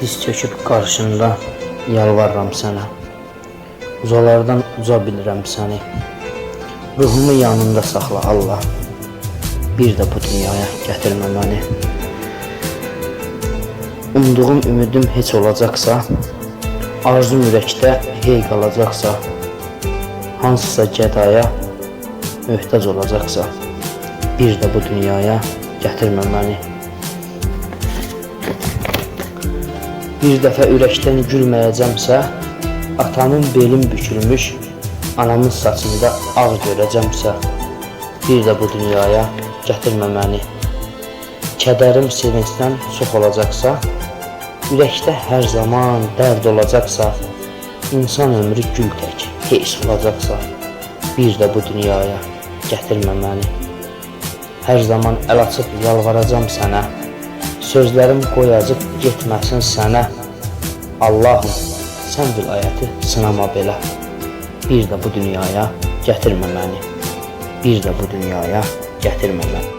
Diz çöküb qarşında yalvarıram sənə. Uzalardan uca bilirəm səni. Ruhumu yanında saxla Allah. Bir də bu dünyaya gətirmə məni. Umduğum ümidim heç olacaqsa, arzum ürəkdə hey qalacaqsa, hansısa gədaya möhtac olacaqsa, bir də bu dünyaya gətirmə məni. Bir dəfə ürəkdən gülməyəcəmsə, atamın belin bükülmüş, anamın saçında ağ görəcəmsə, bir də bu dünyaya gətirmə məni. Kədərim sevincdən çox olacaqsa, ürəkdə hər zaman dərd olacaqsa, insan ömrü gül tək heç olacaqsa, bir də bu dünyaya gətirmə məni. Hər zaman əl açıb yalvaracam sənə. Sözlərim qoyacaq getməsin sənə. Allahım, sən vilayəti sınama belə. Bir də bu dünyaya gətirmə məni. Bir də bu dünyaya gətirmə məni.